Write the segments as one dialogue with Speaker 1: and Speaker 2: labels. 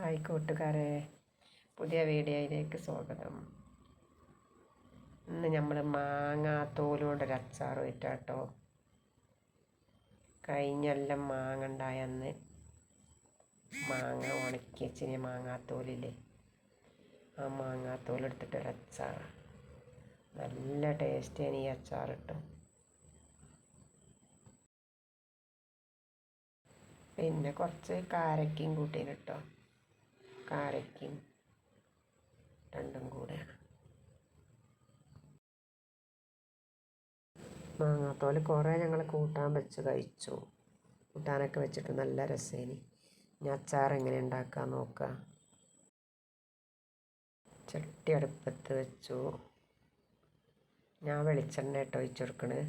Speaker 1: Hi കൂട്ടുകാരെ പുതിയ വീഡിയോയിലേക്ക് സ്വാഗതം. ഇന്ന് നമ്മൾ മാങ്ങ തോലുകൊണ്ടൊരു അച്ചാർ വിറ്റാട്ടോ കഴിഞ്ഞെല്ലാം മാങ്ങ ഉണ്ടായന്ന് മാങ്ങ ഉണക്കി വെച്ചിന് മാങ്ങാത്തോലില്ലേ? ആ മാങ്ങാത്തോലെടുത്തിട്ടൊരു അച്ചാർ നല്ല ടേസ്റ്റിയാണ് ഈ അച്ചാർ കിട്ടും പിന്നെ കുറച്ച് കാരക്കയും കൂട്ടീന് കേട്ടോ കാരക്കയും രണ്ടും കൂടെ. മാങ്ങാത്തോൽ കുറേ ഞങ്ങൾ കൂട്ടാൻ വെച്ച് കഴിച്ചു. കൂട്ടാനൊക്കെ വെച്ചിട്ട് നല്ല രസേനി. ഞാൻ അച്ചാർ എങ്ങനെ ഉണ്ടാക്കാൻ നോക്കാം. ചട്ടി അടുപ്പത്ത് വെച്ചു. ഞാൻ വെളിച്ചെണ്ണ ഇട്ട് ഒഴിച്ചു നല്ല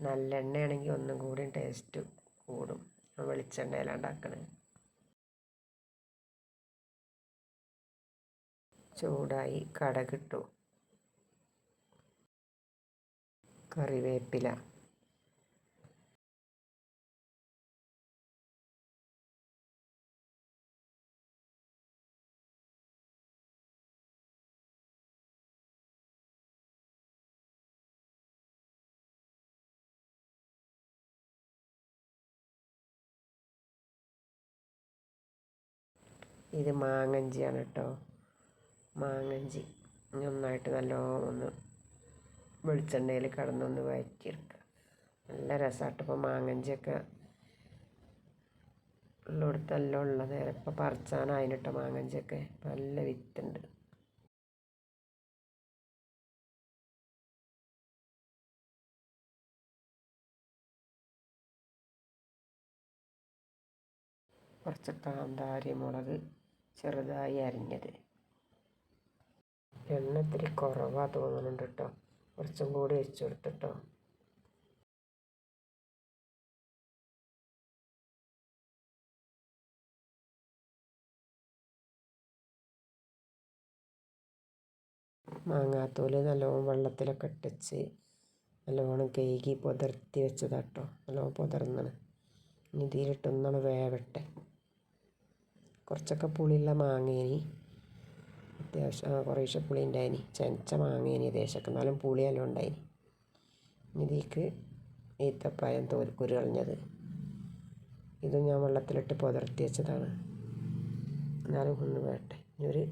Speaker 1: നല്ലെണ്ണയാണെങ്കിൽ ഒന്നും കൂടി ടേസ്റ്റ് കൂടും. വെളിച്ചെണ്ണയിലാണ് ഉണ്ടാക്കണേ ചൂടായി കടകിട്ടു. കറിവേപ്പില. ഇത് മാങ്ങഞ്ചിയാണ് കേട്ടോ മാങ്ങഞ്ചി നന്നായിട്ട് നല്ലോണം ഒന്ന് വെളിച്ചെണ്ണയിൽ കടന്നൊന്ന് വഴറ്റിയെടുക്കുക നല്ല രസമായിട്ട് ഇപ്പോൾ മാങ്ങഞ്ചിയൊക്കെ ഉള്ളിടത്തെല്ലാം ഉള്ളത് ഇപ്പം പറിച്ചാനായിട്ടോ മാങ്ങഞ്ചിയൊക്കെ. നല്ല വിത്തുണ്ട്. കുറച്ച് കാന്താരി മുളക് ചെറുതായി അരിഞ്ഞത്. എണ്ണ ഇത്തിരി കുറവാണ് തോന്നുന്നുണ്ട് കേട്ടോ കുറച്ചും കൂടി ഒഴിച്ചു കൊടുത്തിട്ടോ. മാങ്ങാത്തോൽ നല്ലോണം വെള്ളത്തിലൊക്കെ ഇട്ടിച്ച് നല്ലോണം കേകി പുതിർത്തി വെച്ചതാട്ടോ. നല്ലോണം പുതർന്നാണ്. ഇനി ഇതിലിട്ടൊന്നാണ് വേവട്ടെ. കുറച്ചൊക്കെ പുളിയുള്ള മാങ്ങേനി അത്യാവശ്യം കുറേശ്ശെ പുളി ഉണ്ടായിനി ചെനച്ച മാങ്ങേനി ദേശമൊക്കെ എന്നാലും പുളിയെല്ലാം ഉണ്ടായിനി ഇതിലേക്ക് ഈത്തപ്പായം തോൽക്കുരു കളഞ്ഞത്. ഇതും ഞാൻ വെള്ളത്തിലിട്ട് പുതർത്തി വെച്ചതാണ്. എന്നാലും ഒന്ന് വേട്ടെ. ഒരു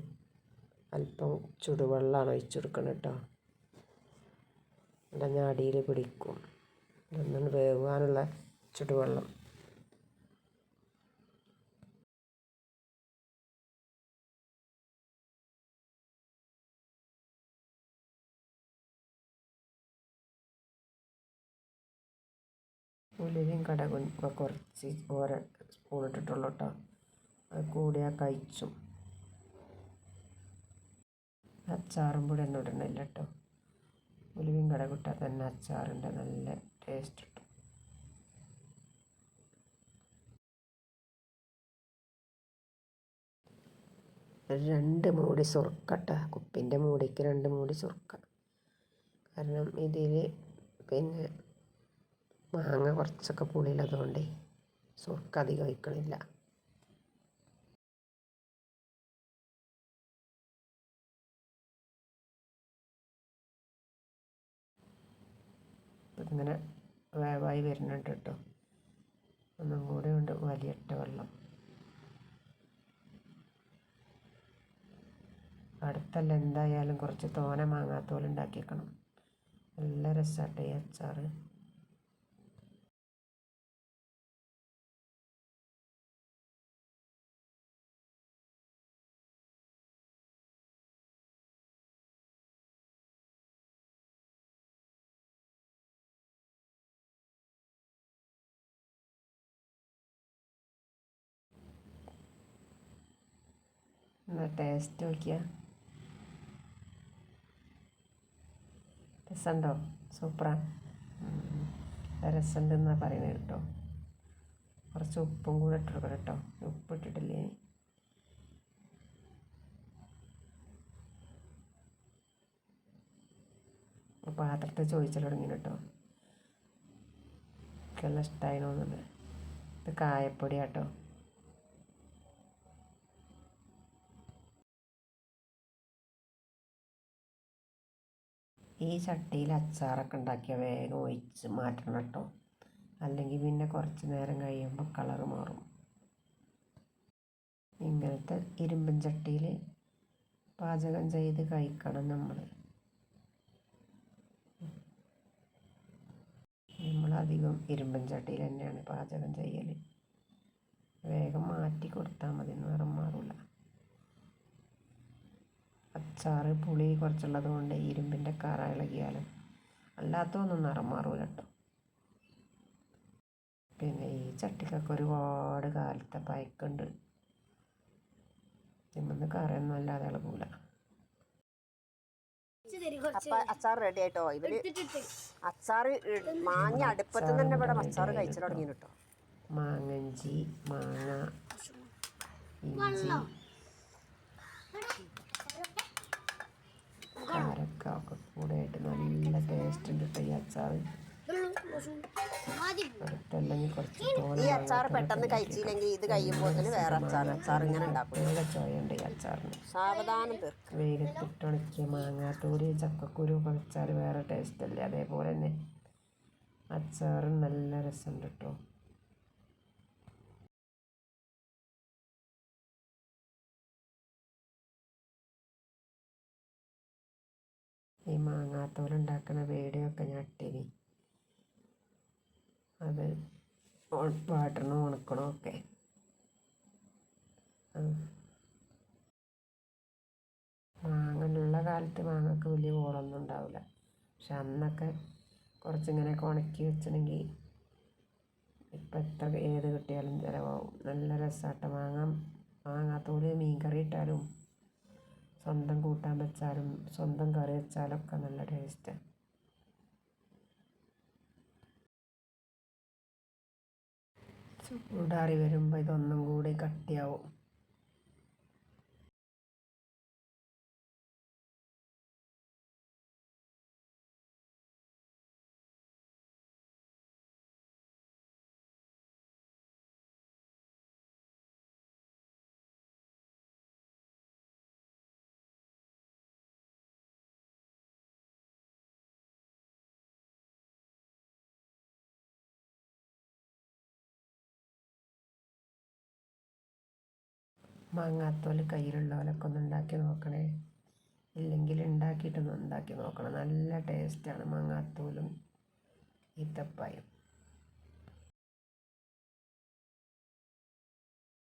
Speaker 1: അല്പം ചുടുവെള്ളമാണ് ഒഴിച്ചു കൊടുക്കണം കേട്ടോ ഞാൻ അടിയിൽ പിടിക്കും. ഇതൊന്നും വേവാനുള്ള ചുടുവെള്ളം. ഉലുവയും കടകും കുറച്ച് ഓരോ സ്പൂൺ ഇട്ടിട്ടുള്ളൂ കേട്ടോ അത് കൂടിയാൽ കഴിച്ചും. അച്ചാറും കൂടി ഒന്നും ഇടണില്ല കേട്ടോ ഉലുവയും കടകിട്ടാൽ തന്നെ അച്ചാറിന്റെ നല്ല ടേസ്റ്റ് കിട്ടും. രണ്ട് മൂടി സുറുക്കട്ട കുപ്പിന്റെ മൂടിക്ക് രണ്ട് മൂടി സുറുക്ക കാരണം ഇതിൽ പിന്നെ മാങ്ങ കുറച്ചൊക്കെ പുളിയുള്ളതുകൊണ്ട് സുർക്ക അധികം ഒഴിക്കണില്ല ഇതിങ്ങനെ വേവായി വരുന്നുണ്ട് കേട്ടോ. ഒന്നും കൂടെ ഉണ്ട് വലിയ വെള്ളം. അടുത്തല്ല എന്തായാലും കുറച്ച് തോന മാങ്ങാത്തോലുണ്ടാക്കിയേക്കണം നല്ല രസമാട്ടെ ഈ അച്ചാറ്. എന്നാ ടേസ്റ്റ് നോക്കിയാ. രസമുണ്ടോ സൂപ്പറാ രസമുണ്ട് എന്നാ പറയുന്നത് കേട്ടോ. കുറച്ച് ഉപ്പും കൂടെ ഇട്ട് കേട്ടോ. ഉപ്പ് ഇട്ടിട്ടില്ലേ പാത്രത്തെ ചോദിച്ചാൽ തുടങ്ങി കേട്ടോ. എനിക്കെല്ലാം ഇഷ്ടമായിരുന്നു ഇത് കായപ്പൊടി കേട്ടോ. ഈ ചട്ടിയിൽ അച്ചാറൊക്കെ ഉണ്ടാക്കിയാൽ വേഗം ഒഴിച്ച് മാറ്റണം കേട്ടോ. അല്ലെങ്കിൽ പിന്നെ കുറച്ച് നേരം കഴിയുമ്പോൾ കളറ് മാറും. ഇങ്ങനത്തെ ഇരുമ്പൻ ചട്ടിയിൽ പാചകം ചെയ്ത് കഴിക്കണം നമ്മൾ. നമ്മളധികം ഇരുമ്പൻ ചട്ടിയിൽ തന്നെയാണ് പാചകം ചെയ്യൽ വേഗം മാറ്റി കൊടുത്താൽ മതി നിറം മാറില്ല അച്ചാറ് പുളി കുറച്ചുള്ളത് കൊണ്ട് ഇരുമ്പിന്റെ കറ ഇളകിയാലും അല്ലാത്തതൊന്നും നിറം മാറൂല കേട്ടോ പിന്നെ ഈ ചട്ടിക്കൊക്കെ ഒരുപാട് കാലത്തെ പയക്കുണ്ട്. ഇമ്മന്ന് കറയൊന്നും അല്ലാതെ ഇളകൂല.
Speaker 2: അച്ചാറ് അച്ചാർ റെഡി ആയിട്ടോ? ഇവർ അച്ചാറ് മാങ്ങ അടുപ്പത്ത് തന്നെ ഇവിടെ അച്ചാറ് കഴിച്ചു തുടങ്ങി കേട്ടോ
Speaker 1: മാങ്ങഞ്ചി മാങ്ങ ഇഞ്ചി കാരക്ക ഒക്കെ കൂടെ ആയിട്ട് നല്ല ടേസ്റ്റ് ഉണ്ട്. കേട്ടോ ഈ അച്ചാർ അടുത്തല്ലെങ്കിൽ കുറച്ച്
Speaker 2: ഈ അച്ചാർ പെട്ടെന്ന് കഴിച്ചില്ലെങ്കിൽ ഇത് കഴിയുമ്പോൾ തന്നെ വേറെ അച്ചാർ അച്ചാർ ഇങ്ങനെ ഉണ്ടാക്കും.
Speaker 1: ചോയുണ്ട് ഈ അച്ചാറിന്.
Speaker 2: സാവധാനം തീർക്കും.
Speaker 1: വെയിലത്തിട്ടുണക്കിയ മാങ്ങാത്തൂര് ചക്കക്കുരു കഴിച്ചാൽ വേറെ ടേസ്റ്റ് അല്ലേ. അതേപോലെ തന്നെ അച്ചാറും നല്ല രസമുണ്ട് കേട്ടോ ഈ മാങ്ങാത്തോലുണ്ടാക്കുന്ന വീഡിയോ ഞാൻ ഇട്ടിനി. അത് വാട്ടറിന് ഉണക്കണം ഒക്കെ. മാങ്ങ ഉള്ള കാലത്ത് മാങ്ങക്ക് വലിയ ഓളൊന്നും ഉണ്ടാവില്ല പക്ഷെ അന്നൊക്കെ കുറച്ചിങ്ങനെയൊക്കെ ഉണക്കി വെച്ചിട്ടുണ്ടെങ്കിൽ ഇപ്പം എത്ര ഏത് കിട്ടിയാലും ചിലവാകും നല്ല രസമാട്ട മാങ്ങ. മാങ്ങാത്തോൽ മീൻ കറി ഇട്ടാലും സ്വന്തം കൂട്ടാൻ വെച്ചാലും സ്വന്തം കറി വെച്ചാലൊക്കെ നല്ല ടേസ്റ്റാണ് ചൂടാറി വരുമ്പോൾ ഇതൊന്നും കൂടി കട്ടിയാവും. മാങ്ങാത്തോൽ കയ്യിലുള്ളവരൊക്കെ ഒന്ന് ഉണ്ടാക്കി നോക്കണേ. ഇല്ലെങ്കിൽ ഉണ്ടാക്കിയിട്ടൊന്ന് ഉണ്ടാക്കി നോക്കണം. നല്ല ടേസ്റ്റാണ് മാങ്ങാത്തോലും ഈത്തപ്പായും.